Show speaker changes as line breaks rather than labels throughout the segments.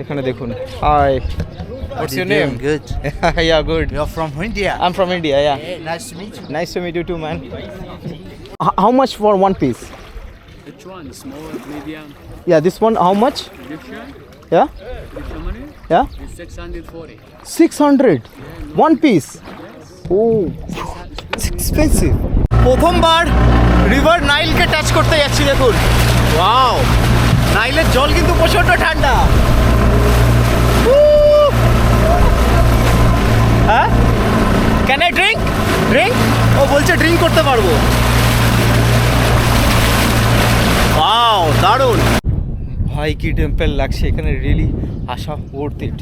এখানে দেখুন hi what's your name
Good.
Yeah good
You're from India.
I'm from India yeah
Hey, nice to meet you.
Nice to meet you too man how much for one piece
Which one? Small, medium,
yeah this one how much
Egyptian?
Yeah
Egyptian money?
Yeah
It's 640.
Six hundred one piece oh expensive প্রথমবার river নাইলকে touch করতে যাচ্ছি দেখুন। Wow নাইলের জল কিন্তু প্রচণ্ড ঠান্ডা। হ্যাঁ? ক্যান আই ড্রিঙ্ক ড্রিঙ্ক ও বলছে ড্রিঙ্ক করতে পারব। ওয়াও দারুণ। ভাই, কি টেম্পল লাগছে। এখানে রিয়েলি আসা ওর্থ ইট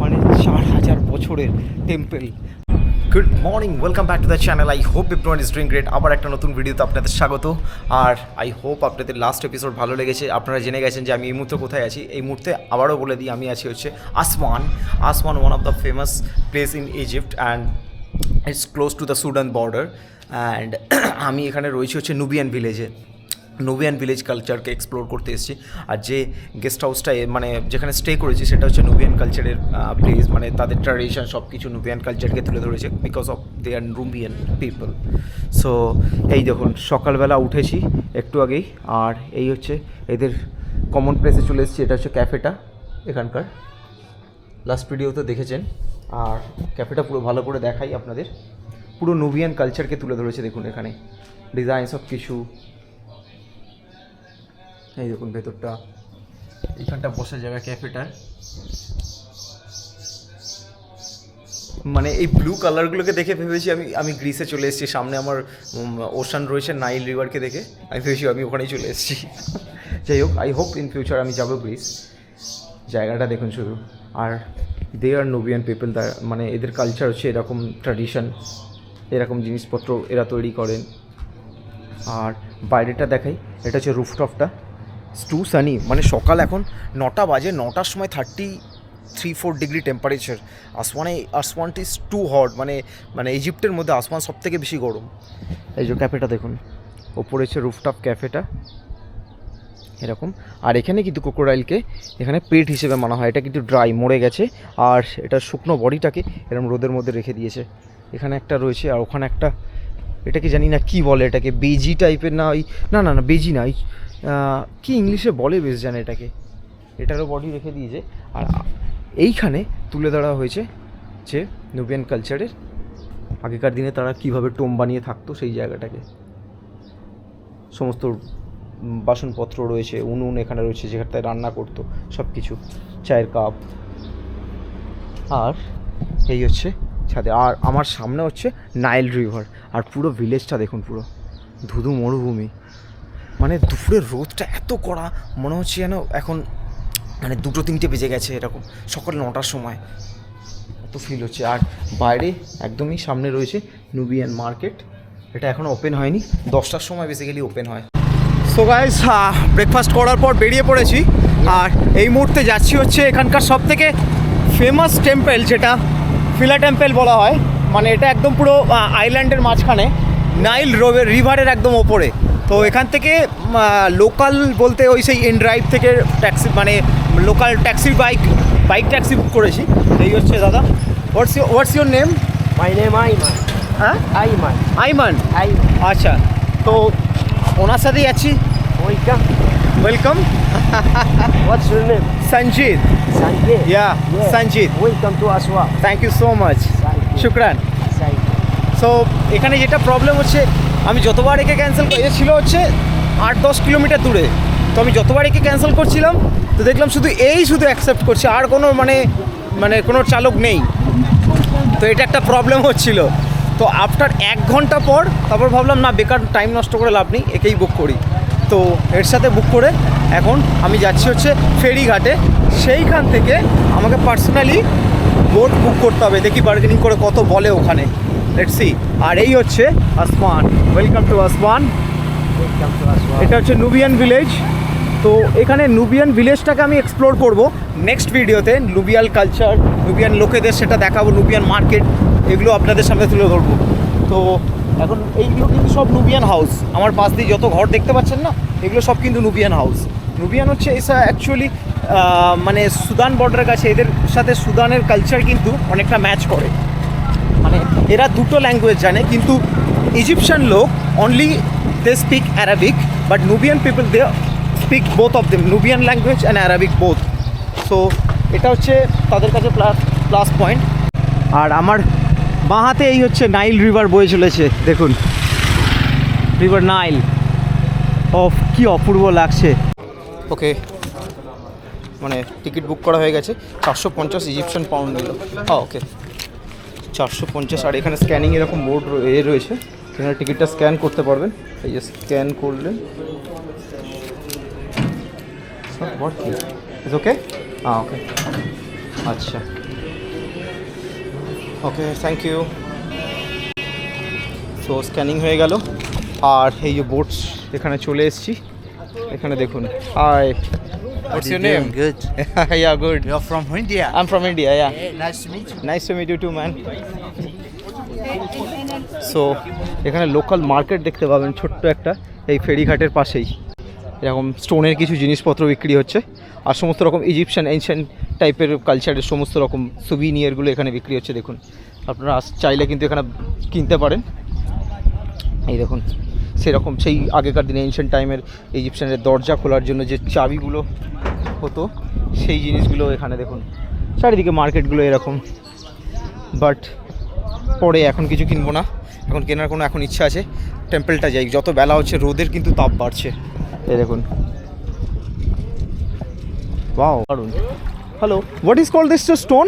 মানে চার হাজার বছরের temple good morning welcome back to the channel I hope everyone is doing great আবার একটা নতুন ভিডিওতে আপনাদের স্বাগত। আর আই হোপ আপনাদের লাস্ট এপিসোড ভালো লেগেছে। আপনারা জেনে গেছেন যে আমি এই মুহূর্তে কোথায় আছি। এই মুহূর্তে আবারও বলে দিই, আমি আছি হচ্ছে Aswan. Aswan one of the famous place in Egypt and it's close to the Sudan border and আমি এখানে রয়েছি হচ্ছে নুবিয়ান ভিলেজে নুবিয়ান ভিলেজ কালচারকে এক্সপ্লোর করতে এসেছি। আর যে গেস্ট হাউসটা মানে যেখানে স্টে করেছি, সেটা হচ্ছে নুবিয়ান কালচারের প্লেস মানে তাদের ট্র্যাডিশন সব কিছু নুবিয়ান কালচারকে তুলে ধরেছে because of they are Nubian people so এই দেখুন, সকালবেলা উঠেছি একটু আগেই, আর এই হচ্ছে এদের কমন প্লেসে চলে এসেছি, এটা হচ্ছে ক্যাফেটা এখানকার। লাস্ট ভিডিওতে দেখেছেন, আর ক্যাফেটা পুরো ভালো করে দেখাই আপনাদের। পুরো নুবিয়ান কালচারকে তুলে ধরেছে, দেখুন এখানে। ডিজাইন সব কিছু এই দেখুন ভেতরটা। এইখানটা বসার জায়গা ক্যাফেটার। মানে এই ব্লু কালারগুলোকে দেখে ভেবেছি আমি আমি গ্রিসে চলে এসেছি, সামনে আমার ওশান রয়েছে নাইল রিভারকে দেখে। আমি ভেবেছি আমি ওখানেই চলে এসেছি। যাই হোক আই হোপ ইন ফিউচার আমি যাব গ্রিস জায়গাটা দেখুন শুধু। আর দে আর নোবিয়ান পিপল দা মানে এদের কালচার হচ্ছে এরকম ট্র্যাডিশন এরকম জিনিসপত্র এরা তৈরি করেন। আর বাইরেটা দেখাই, এটা হচ্ছে রুফটপটা টু সানি মানে সকাল এখন নটা বাজে, নটার সময় thirty three four degree temperature আসমানে, আসমানটি ইজ টু হট মানে মানে ইজিপ্টের মধ্যে আসমান সব থেকে বেশি গরম। এই যে ক্যাফেটা দেখুন, ওপরে হচ্ছে রুফটপ ক্যাফেটা এরকম। আর এখানে কিন্তু ক্রোকোডাইলকে এখানে পেট হিসেবে মানা হয়, এটা কিন্তু ড্রাই মরে গেছে। আর এটা শুকনো বডিটাকে এরকম রোদের মধ্যে রেখে দিয়েছে। এখানে একটা রয়েছে, আর ওখানে একটা এটাকে জানি না কি বলে এটাকে, বেজি টাইপের না ওই, না না না, বেজি না, ওই কি ইংলিশে বলে বেশ জানে এটাকে? এটারও বডি রেখে দিয়েছে আর এইখানে তুলে ধরা হয়েছে যে নুবিয়ান কালচারের আগেকার দিনে তারা কীভাবে টোম বানিয়ে থাকতো সেই জায়গাটাকে। সমস্ত বাসনপত্র রয়েছে, উনুন এখানে রয়েছে যেখানে রান্না করতো সব কিছু চায়ের কাপ আর এই হচ্ছে ছাদে, আর আমার সামনে হচ্ছে নাইল রিভার আর পুরো ভিলেজটা দেখুন পুরো, ধুধু মরুভূমি। মানে দুপুরের রোদটা এত কড়া, মনে হচ্ছে যেন এখন মানে দুটো তিনটে বেজে গেছে এরকম, সকাল নটার সময়। এত ফিল হচ্ছে। আর বাইরে একদমই সামনে রয়েছে নুবিয়ান মার্কেট এটা এখনও ওপেন হয়নি। দশটার সময় বেসিক্যালি ওপেন হয়। সো গাইজ ব্রেকফাস্ট করার পর বেরিয়ে পড়েছি। আর এই মুহূর্তে যাচ্ছি হচ্ছে এখানকার সব থেকে ফেমাস টেম্পেল যেটা ফিলা টেম্পেল বলা হয়। মানে এটা একদম পুরো আইল্যান্ডের মাঝখানে। নাইল রোভের রিভারের একদম ওপরে। তো এখান থেকে লোকাল বলতে ওই সেই ইন ড্রাইভ থেকে ট্যাক্সি মানে local taxi bike bike taxi book করেছি। এই হচ্ছে দাদা। What's you what's your name
My name Ayman.
হ্যাঁ. আইমান
Ayman.
আচ্ছা। তো ওনার সাথেই আছি।
Welcome.
Welcome
What's your name
Sanjit
Sanjit
yeah Sanjit
welcome to Aswa. Thank you
so
much শুক্রান.
So এখানে যেটা প্রবলেম হচ্ছে, আমি যতবার একে ক্যান্সেল এ ছিল হচ্ছে আট দশ কিলোমিটার দূরে। তো আমি যতবার একে ক্যান্সেল করছিলাম, তো দেখলাম শুধু এই শুধু অ্যাকসেপ্ট করছে, আর কোনো মানে মানে কোনো চালক নেই। তো এটা একটা প্রবলেম হচ্ছিল। তো আফটার এক ঘণ্টা পর, তারপর ভাবলাম, না, বেকার টাইম নষ্ট করে লাভ নেই, একেই বুক করি। তো এর সাথে বুক করে এখন আমি যাচ্ছি হচ্ছে ফেরিঘাটে। সেইখান থেকে আমাকে পার্সোনালি বোট বুক করতে হবে। দেখি বার্গেনিং করে কত বলে ওখানে। লেটস সি আর এই হচ্ছে আসমান। ওয়েলকাম টু আসমান. এটা হচ্ছে নুবিয়ান ভিলেজ তো এখানে নুবিয়ান ভিলেজটাকে আমি এক্সপ্লোর করব। নেক্সট ভিডিওতে নুবিয়াল কালচার নুবিয়ান লোকেদের সেটা দেখাবো নুবিয়ান মার্কেট এগুলো আপনাদের সামনে তুলে ধরবো। তো এখন এইগুলো কিন্তু সব নুবিয়ান হাউস আমার পাশ দিয়ে যত ঘর দেখতে পাচ্ছেন না, এগুলো সব কিন্তু নুবিয়ান হাউস নুবিয়ান হচ্ছে এসা অ্যাকচুয়ালি মানে সুদান বর্ডারের কাছে, এদের সাথে সুদানের কালচার কিন্তু অনেকটা ম্যাচ করে। এরা দুটো ল্যাঙ্গুয়েজ জানে, কিন্তু ইজিপশিয়ান লোক only they speak Arabic but Nubian people they speak both of them Nubian language and Arabic both so এটা হচ্ছে তাদের কাছে প্লাস প্লাস পয়েন্ট আর আমার বাঁ হাতে এই হচ্ছে নাইল রিভার বয়ে চলেছে, দেখুন। রিভার নাইল অফ কি অপূর্ব লাগছে। ওকে মানে টিকিট বুক করা হয়ে গেছে, চারশো পঞ্চাশ ইজিপশিয়ান পাউন্ড নিল। হ্যাঁ ওকে। চারশো পঞ্চাশ। আর এখানে স্ক্যানিং এরকম বোর্ড এ রয়েছে। এখানে টিকিটটা স্ক্যান করতে পারবেন। এই যে স্ক্যান করলেন ওকে হ্যাঁ ওকে আচ্ছা। Okay thank you so scanning হয়ে গেল। আর এই যে বোটস এখানে চলে এসেছি। এখানে দেখুন। Hi what's your name
Good.
yeah good.
You're from India.
I'm from India yeah.
Nice to meet you.
Nice to meet you too man so এখানে লোকাল মার্কেট দেখতে পাবেন ছোট্ট একটা এই ফেরিঘাটের পাশেই। এরকম স্টোনের কিছু জিনিসপত্র বিক্রি হচ্ছে। আর সমস্ত রকম ইজিপশিয়ান এনশিয়েন্ট টাইপের কালচারের সমস্ত রকম সুবিনিয়ারগুলো এখানে বিক্রি হচ্ছে দেখুন। আপনারা চাইলে কিন্তু এখানে কিনতে পারেন। এই দেখুন। সেরকম সেই আগেকার দিনে এনশিয়েন্ট টাইমের ইজিপশিয়ানের দরজা খোলার জন্য যে চাবিগুলো হতো সেই জিনিসগুলো এখানে দেখুন। চারিদিকে মার্কেটগুলো এরকম। বাট পরে এখন কিছু কিনবো না। এখন কেনার কোনো এখন ইচ্ছা আছে। টেম্পলটা যাই যত বেলা হচ্ছে রোদের কিন্তু তাপ বাড়ছে। এই দেখুন। ওয়াও দারুণ hello what is call
this
stone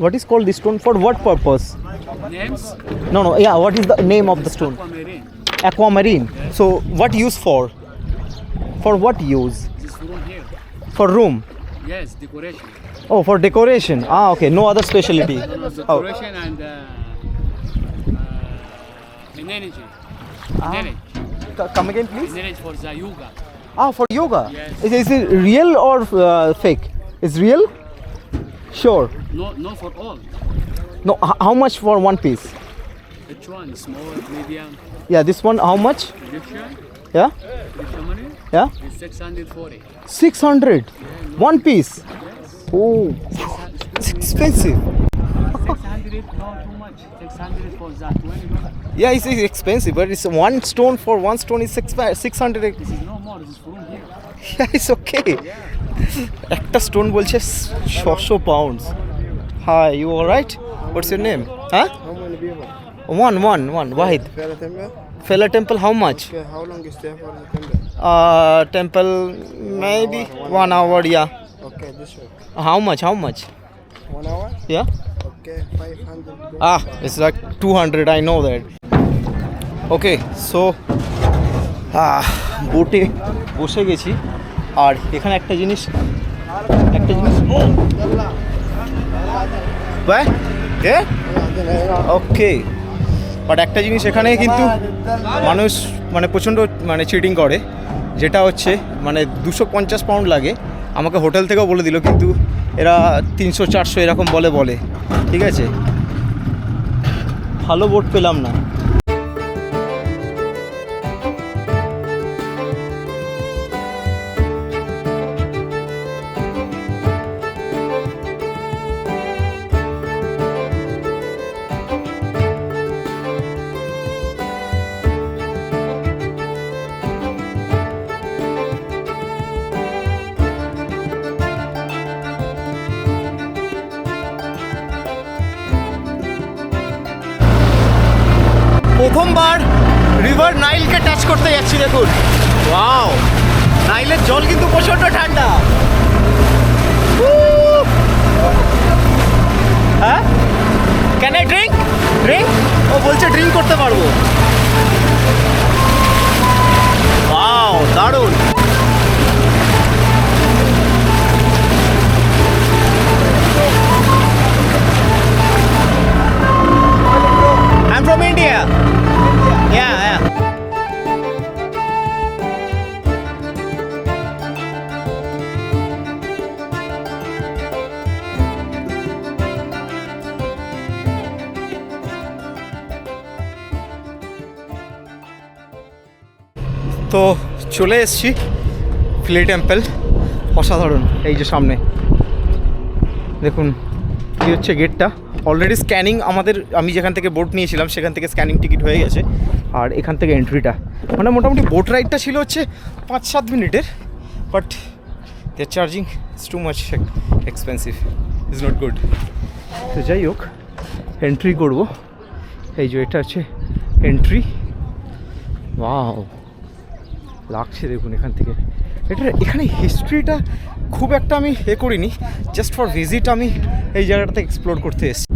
what is call this stone for what purpose
names?
No no yeah what is the name of the stone
aquamarine.
Aquamarine so what use for for what use
This room here.
for room
Yes, decoration.
oh for decoration ah okay no other specialty
No, no,
oh
decoration and uh, uh, in energy.
Ah.
Energy.
come again please
Energy for the yoga.
ah for yoga
Yes.
is, is it real or uh, fake is real sure
No, not for all.
no h- how much for one piece
Which one? Small, medium,
yeah this one how much
Egyptian.
yeah
Egyptian money
yeah
is 640.
600 one piece oh it's expensive
600, not too much. 600 for that 20 dollars.
yeah it's, it's expensive but it's one stone for one stone is six 600
This is no more. This is from here.
Yeah, it's okay. একটা stone বলছে ছশো pounds hi you all right what's your name হ্যাঁ
How?
One one one Wahid
Fair temple?
Philae temple how much
Okay, how long is there for the temple?
Temple maybe one hour yeah
Okay, this way.
How much how much
One hour?
Yeah
Okay, 500.
Ah it's like two hundred I know that okay so বোটে বসে গেছি আর এখানে একটা জিনিস একটা জিনিস okay but একটা জিনিস এখানে কিন্তু মানুষ মানে প্রচণ্ড মানে চিটিং করে, যেটা হচ্ছে মানে দুশো পঞ্চাশ পাউন্ড লাগে। আমাকে হোটেল থেকেও বলে দিল, কিন্তু এরা তিনশো, চারশো এরকম বলে বলে। ঠিক আছে? ভালো বোট পেলাম না। প্রথমবার রিভার নাইলকে টাচ করতে যাচ্ছি, দেখুন। ওয়াও নাইলের জল কিন্তু প্রচণ্ড ঠান্ডা! হ্যাঁ? ক্যান আই ড্রিঙ্ক ড্রিঙ্ক ও বলছে ড্রিঙ্ক করতে পারব। চলে এসছি ফিলে টেম্পল, অসাধারণ, এই যে সামনে। দেখুন কি হচ্ছে গেটটা। অলরেডি স্ক্যানিং আমাদের, আমি যেখান থেকে বোট নিয়েছিলাম, সেখান থেকে স্ক্যানিং টিকিট হয়ে গেছে। আর এখান থেকে এন্ট্রিটা মানে মোটামুটি বোট রাইডটা ছিল হচ্ছে পাঁচ সাত মিনিটের but they charging is too much expensive is not good তো যাই হোক এন্ট্রি করব। এই যে এটা হচ্ছে এন্ট্রি ওয়াও লাগছে দেখুন এখান থেকে। এটা, এখানে হিস্ট্রিটা খুব একটা আমি এ করিনি জাস্ট ফর ভিজিট আমি এই জায়গাটাতে এক্সপ্লোর করতে এসেছি।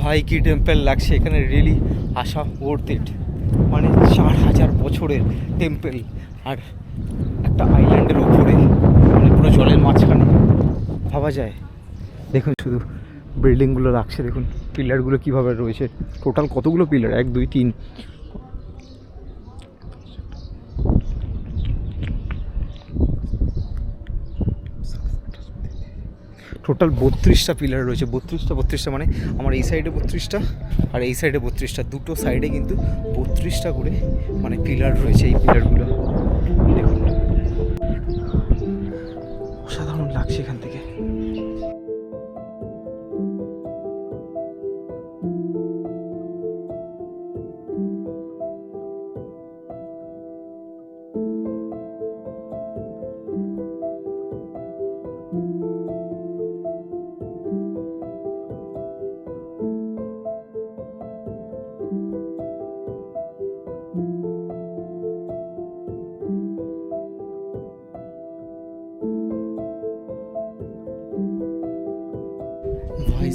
ভাই, কি টেম্পল লাগছে, এখানে রিয়েলি আসা ওর্থ ইট মানে চার হাজার বছরের টেম্পল আর একটা আইল্যান্ডের ওপরে মানে পুরো জলের মাঝখানে। ভাবা যায়। দেখুন, শুধু বিল্ডিংগুলো লাগছে, দেখুন পিলারগুলো কীভাবে রয়েছে। টোটাল কতগুলো পিলার এক, দুই, তিন। টোটাল বত্রিশটা পিলার রয়েছে। বত্রিশটা বত্রিশটা মানে আমার এই সাইডে বত্রিশটা আর এই সাইডে বত্রিশটা। দুটো সাইডে কিন্তু বত্রিশটা করে মানে পিলার রয়েছে এই পিলারগুলো।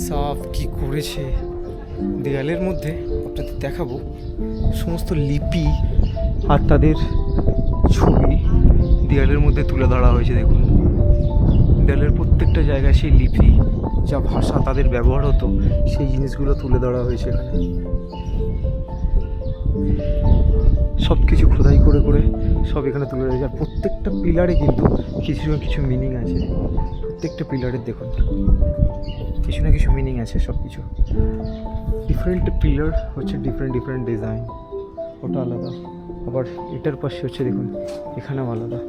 সাহ কি করেছে? দেয়ালের মধ্যে আপনাদের দেখাবো সমস্ত লিপি আর তাদের ছবি দেয়ালের মধ্যে তুলে ধরা হয়েছে, দেখুন। দেয়ালের প্রত্যেকটা জায়গায় সেই লিপি যা ভাষা তাদের ব্যবহার হতো, সেই জিনিসগুলো তুলে ধরা হয়েছে এখানে। সব কিছু খোদাই করে করে সব এখানে তুলে রয়েছে আর প্রত্যেকটা পিলারে কিন্তু কিছু না কিছু মিনিং আছে। প্রত্যেকটা পিলারের দেখুন। কিছু না কিছু মিনিং আছে সব কিছু ডিফারেন্ট পিলার হচ্ছে ডিফারেন্ট ডিফারেন্ট ডিজাইন ওটা আলাদা। আবার এটার পাশে হচ্ছে দেখুন, এখানেও আলাদা।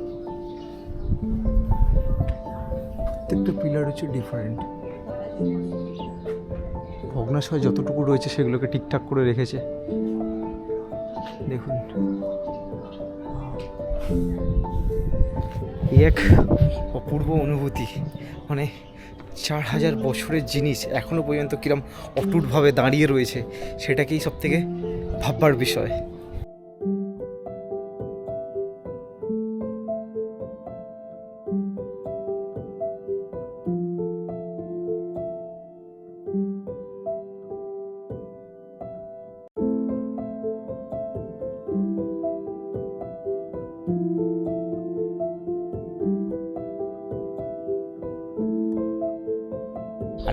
প্রত্যেকটা পিলার হচ্ছে ডিফারেন্ট ভগ্নাশয় যতটুকু রয়েছে সেগুলোকে ঠিকঠাক করে রেখেছে। দেখুন। এক অপূর্ব অনুভূতি। মানে চার হাজার বছরের জিনিস এখনও পর্যন্ত কিরম অটুটভাবে দাঁড়িয়ে রয়েছে, সেটাকেই সব থেকে ভাববার বিষয়।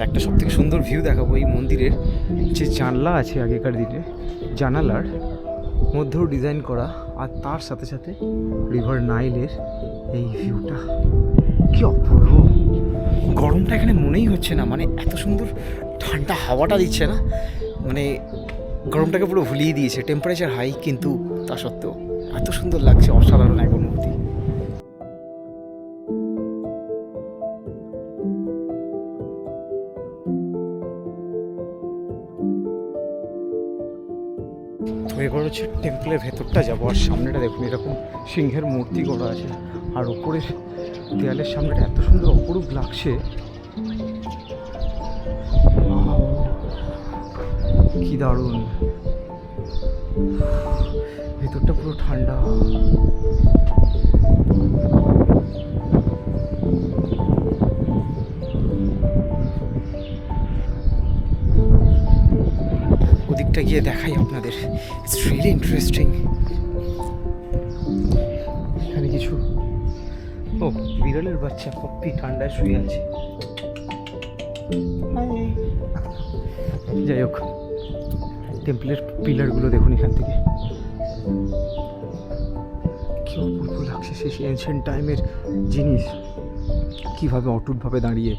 একটা সব থেকে সুন্দর ভিউ দেখাবো এই মন্দিরের। যে জানলা আছে আগেকার দিনে, জানালার মধ্যেও ডিজাইন করা, আর তার সাথে সাথে রিভার নাইলের এই ভিউটা কি অপূর্ব! গরমটা এখানে মনেই হচ্ছে না মানে এত সুন্দর ঠান্ডা হাওয়াটা দিচ্ছে না। মানে গরমটাকে পুরো ভুলিয়ে দিয়েছে টেম্পারেচার হাই কিন্তু তা সত্ত্বেও। এত সুন্দর লাগছে, অসাধারণ এবার হচ্ছে টেম্পলের ভেতরটা যাব, আর সামনেটা দেখুন, এরকম সিংহের মূর্তি করা আছে, আর ওপরের দেয়ালের সামনেটা এত সুন্দর অপরূপ লাগছে। কি দারুণ। ভেতরটা পুরো ঠান্ডা। ওদিকটা গিয়ে দেখাই আপনাদের। ইটস রিয়েলি ইন্টারেস্টিং এখানে কিছু ও, বিড়ালের বাচ্চা পপ্পি ঠান্ডায় শুয়ে আছে। যাই হোক, টেম্পলের পিলারগুলো দেখুন এখান থেকে। কি অপূর্ব লাগছে সেই এনশিয়েন্ট টাইমের জিনিস। কীভাবে অটুটভাবে দাঁড়িয়ে।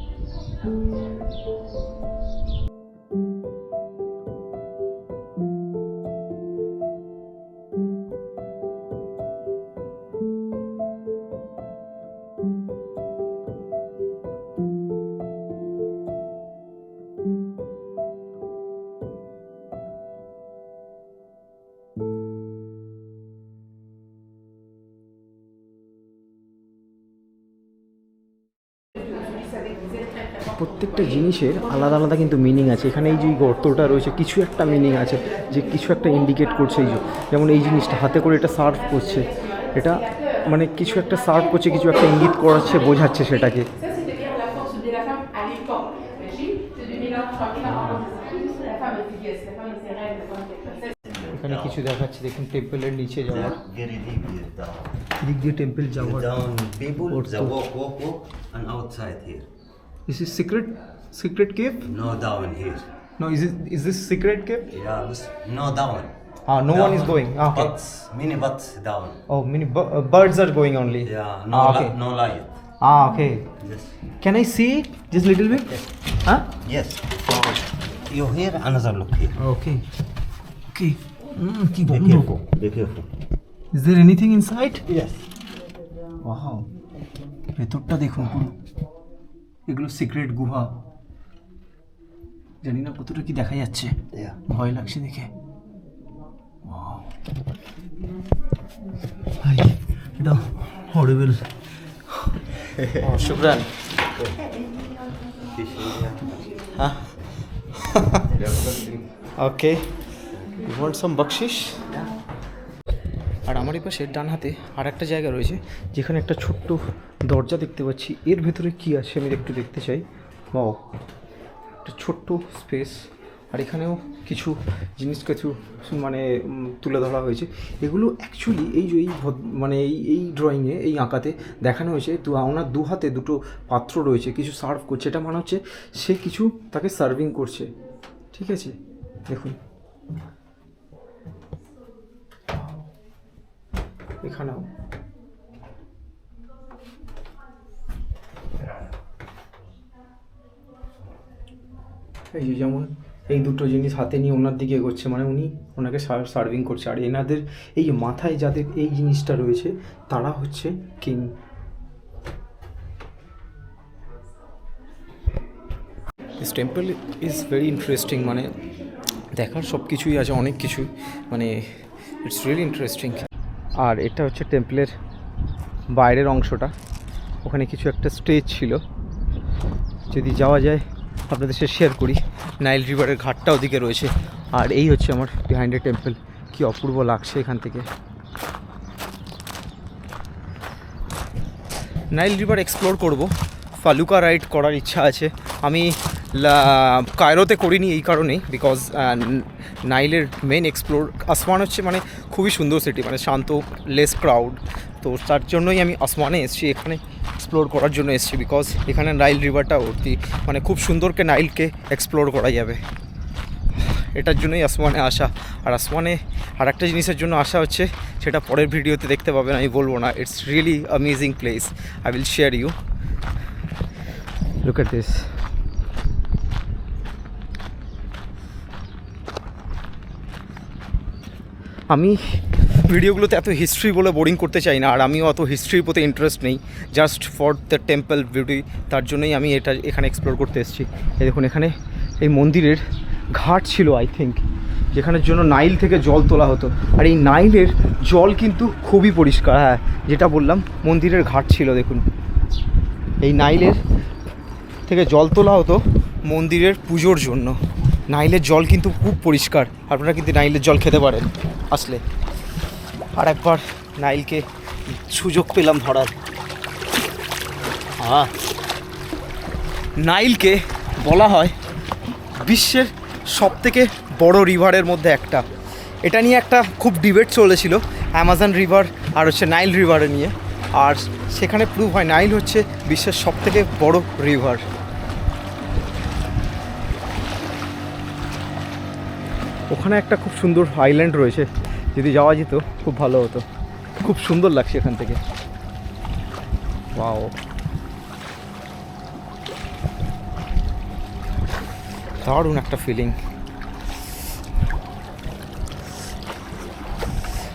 প্রত্যেকটা জিনিসের আলাদা আলাদা কিন্তু মিনিং আছে। এখানে এই যে গর্তটা রয়েছে কিছু একটা মিনিং আছে যে কিছু একটা ইন্ডিকেট করছে এই যে। যেমন এই জিনিসটা হাতে করে এটা সার্ভ করছে। এটা মানে কিছু একটা সার্ভ করছে কিছু একটা ইঙ্গিত করাচ্ছে বোঝাচ্ছে সেটাকে।
Ça, c'était dire la force de la femme à l'époque. Imagine, c'est 2000 ans, je crois que la femme est figueuse, la femme est sereine, la femme est comme ça.
এখানে কিছু দেখাচ্ছে দেখুন টেম্পলের নিচে যাওয়ার দিক দিয়ে টেম্পল যাওয়ার
Down people,
Or
they
to-
walk, walk, walk, and outside here.
This is secret secret cave
No down here.
No is is this secret cave
Yeah, this, no down.
Ah, no one is
Down.
going. Ah, okay.
Butts, many butts down.
Oh, many bu- uh, birds are going only.
Yeah, no,
Ah,
li-
okay.
no light.
Ah, okay.
Yes.
Can I see just little bit? Huh?
Yes. You here, another look here.
Okay. Okay. Mm, কি
Be
গন্ধ
careful. Be careful.
Is there anything inside?
Yes.
Wow. ভেতরটা দেখুন পুরো এগুলো secret গুহা। জানি না কতটা কি দেখা যাচ্ছে। ভয় লাগছে দেখে। এটা হরিবেল শুক্রান হ্যাঁ ওকে ইউ ওয়ান্ট সাম বকশিস আর আমার এই পাশে ডান হাতে আর একটা জায়গা রয়েছে, যেখানে একটা ছোট্ট দরজা দেখতে পাচ্ছি। এর ভেতরে কি আছে আমি একটু দেখতে চাই। বাও একটা ছোট্ট স্পেস। আর এখানেও কিছু জিনিস, কিছু মানে তুলে ধরা হয়েছে। এগুলো অ্যাকচুয়ালি এই যে এই মানে এই এই ড্রয়িংয়ে এই আঁকাতে দেখানো হয়েছে। তো ওনার দু হাতে দুটো পাত্র রয়েছে, কিছু সার্ভ করছে। এটা মানে হচ্ছে সে কিছু তাকে সার্ভিং করছে। ঠিক আছে? দেখুন। এখানেও। এই যে যেমন এই দুটো জিনিস হাতে নিয়ে ওনার দিকে এগোচ্ছে মানে উনি ওনাকে সার্ভিং করছে। আর এনাদের এই যে মাথায় যাদের এই জিনিসটা রয়েছে তারা হচ্ছে king. This temple is very interesting মানে দেখার সব কিছুই আছে অনেক কিছুই। মানে ইটস রিয়েলি ইন্টারেস্টিং আর এটা হচ্ছে টেম্পলের বাইরের অংশটা। ওখানে কিছু একটা স্টেজ ছিল। যদি যাওয়া যায়, আপনাদের সাথে শেয়ার করি। নাইল রিভারের ঘাটটা ওদিকে রয়েছে। আর এই হচ্ছে আমার বিহাইন্ডের টেম্পল কি অপূর্ব লাগছে এখান থেকে। নাইল রিভার এক্সপ্লোর করব। ফালুকা রাইড করার ইচ্ছা আছে। আমি কায়রোতে করিনি এই কারণেই বিকজ নাইলের মেন এক্সপ্লোর আসমান হচ্ছে মানে খুবই সুন্দর সিটি মানে শান্ত লেস ক্রাউড তো তার জন্যই আমি আসওয়ানে এসেছি, এখানে এক্সপ্লোর করার জন্য এসেছি বিকজ এখানে নাইল রিভারটা ভর্তি মানে খুব সুন্দরকে নাইলকে এক্সপ্লোর করা যাবে। এটার জন্যই আসমানে আসা। আর আসমানে আর একটা জিনিসের জন্য আসা হচ্ছে, সেটা পরের ভিডিওতে দেখতে পাবেন, আমি বলব না it's really amazing place I will share you look at this আমি ভিডিওগুলোতে এত হিস্ট্রি বলে বোরিং করতে চাই না, আর আমিও অত হিস্ট্রির প্রতি ইন্টারেস্ট নেই। Just for the temple beauty তার জন্যই আমি এটা এখানে এক্সপ্লোর করতে এসেছি। এই দেখুন, এখানে এই মন্দিরের ঘাট ছিল আই থিঙ্ক যেখানের জন্য নাইল থেকে জল তোলা হতো। আর এই নাইলের জল কিন্তু খুবই পরিষ্কার হ্যাঁ যেটা বললাম, মন্দিরের ঘাট ছিল, দেখুন। এই নাইলের থেকে জল তোলা হতো মন্দিরের পুজোর জন্য। নাইলের জল কিন্তু খুব পরিষ্কার, আপনারা কিন্তু নাইলের জল খেতে পারেন আসলে। আর একবার নাইলকে সুযোগ পেলাম ধরার। হ্যাঁ নাইলকে বলা হয় বিশ্বের সব থেকে বড় রিভারের মধ্যে একটা। এটা নিয়ে একটা খুব ডিবেট চলেছিল, অ্যামাজন রিভার আর হচ্ছে নাইল রিভারে নিয়ে। আর সেখানে প্রুভ হয় নাইল হচ্ছে বিশ্বের সব থেকে বড় রিভার। ওখানে একটা খুব সুন্দর আইল্যান্ড রয়েছে। যদি যাওয়া যেত, খুব ভালো হতো। খুব সুন্দর লাগছে এখান থেকে। ওয়াও দারুণ একটা ফিলিং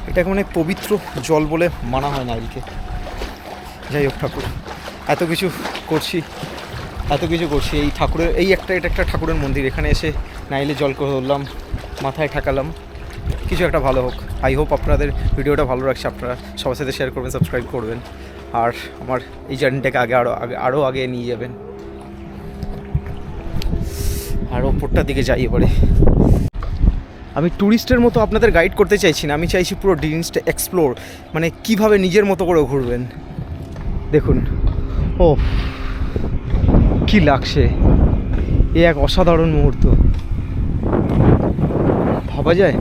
এটাকে মানে পবিত্র জল বলে মানা হয় নাইলকে যাই হোক ঠাকুর, এত কিছু করছি, এত কিছু করছি। এই ঠাকুরের, এই একটা, এটা একটা ঠাকুরের মন্দির। এখানে এসে নাইলে জল করলাম মাথায় ঠেকালাম। কিছু একটা ভালো হোক। আই হোপ আপনাদের ভিডিওটা ভালো লাগছে আপনারা সবার সাথে শেয়ার করবেন সাবস্ক্রাইব করবেন। আর আমার এই জার্নিটাকে আগে আরও আগে আরও আগে নিয়ে যাবেন। আর ওপরটার দিকে যাই এবারে। আমি ট্যুরিস্টের মতো আপনাদের গাইড করতে চাইছি না। আমি চাইছি পুরো ডিনসটা এক্সপ্লোর মানে কীভাবে নিজের মতো করে ঘুরবেন। দেখুন। ও কি লাগছে। এ এক অসাধারণ মুহূর্ত। ভাবা যায়?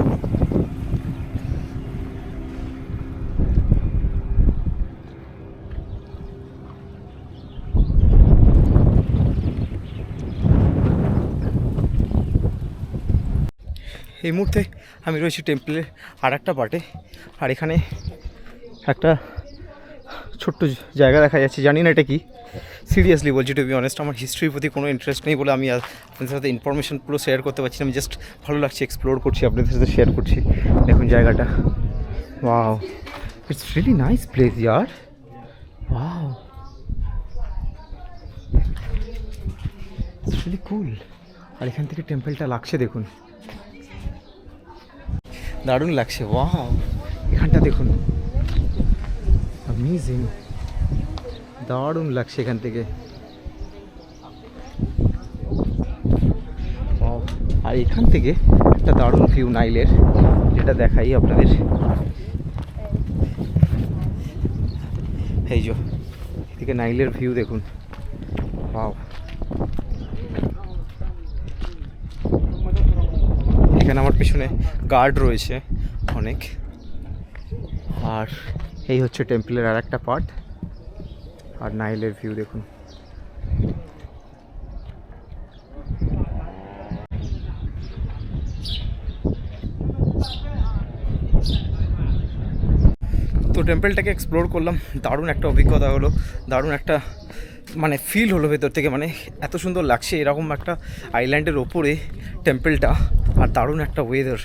এই মুহূর্তে আমি রয়েছি টেম্পলের আর একটা পার্টে আর এখানে একটা ছোট্ট জায়গা দেখা যাচ্ছে। জানি না এটা কি। সিরিয়াসলি বলছি টু বি অনেস্ট আমার হিস্ট্রির প্রতি কোনো ইন্টারেস্ট নেই বলে আমি আপনাদের সাথে ইনফরমেশন পুরো শেয়ার করতে পারছি না। আমি জাস্ট ভালো লাগছে এক্সপ্লোর করছি, আপনাদের সাথে শেয়ার করছি। দেখুন জায়গাটা। Wow it's really nice place year wow really cool আর এখান থেকে টেম্পলটা লাগছে, দেখুন। দারুণ লাগছে ওয়াও এখানটা দেখুন। অ্যামেজিং দারুণ লাগছে এখান থেকে! আর এখান থেকে একটা দারুণ ভিউ নাইলের যেটা দেখাই আপনাদের। এই যে, এদিকে নাইলের ভিউ দেখুন। ওয়াও এখানে আমার পিছনে গার্ড রয়েছে অনেক। আর এই হচ্ছে টেম্পলের আর একটা পার্ট আর নাইলের ভিউ দেখুন। তো টেম্পলটাকে এক্সপ্লোর করলাম। দারুণ একটা অভিজ্ঞতা হলো, দারুণ একটা মানে ফিল হলো ভেতর থেকে মানে এত সুন্দর লাগছে এরকম একটা আইল্যান্ডের ওপরে টেম্পলটা আর দারুণ একটা ওয়েদার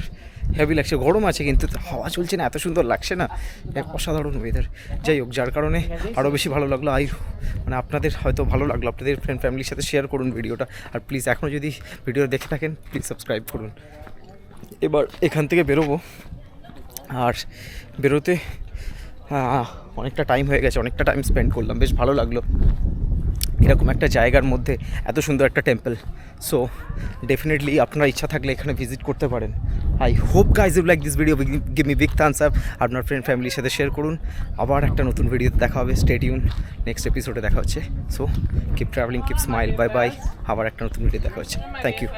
হেভি লাগছে, গরম আছে কিন্তু হাওয়া চলছে না, এত সুন্দর লাগছে না। এক অসাধারণ ওয়েদার যাই হোক, যার কারণে আরও বেশি ভালো লাগল। আই মানে আপনাদের হয়তো ভালো লাগল, আপনাদের ফ্রেন্ড ফ্যামিলির সাথে শেয়ার করুন ভিডিওটা। আর প্লিজ এখনও যদি ভিডিও দেখে থাকেন প্লিজ সাবস্ক্রাইব করুন। এবার এখান থেকে বেরোবো। আর বেরোতে অনেকটা টাইম হয়ে গেছে, অনেকটা টাইম স্পেন্ড করলাম। বেশ ভালো লাগল। এরকম একটা জায়গার মধ্যে এত সুন্দর একটা টেম্পল সো ডেফিনেটলি আপনার ইচ্ছা থাকলে এখানে ভিজিট করতে পারেন। I hope guys you like this video give me big thumbs up আপনার ফ্রেন্ড ফ্যামিলির সাথে শেয়ার করুন। আবার একটা নতুন ভিডিওতে দেখা হবে। স্টেডিউন নেক্সট এপিসোডে দেখা হচ্ছে। So keep travelling keep smile bye bye আবার একটা নতুন ভিডিও দেখা হচ্ছে। Thank you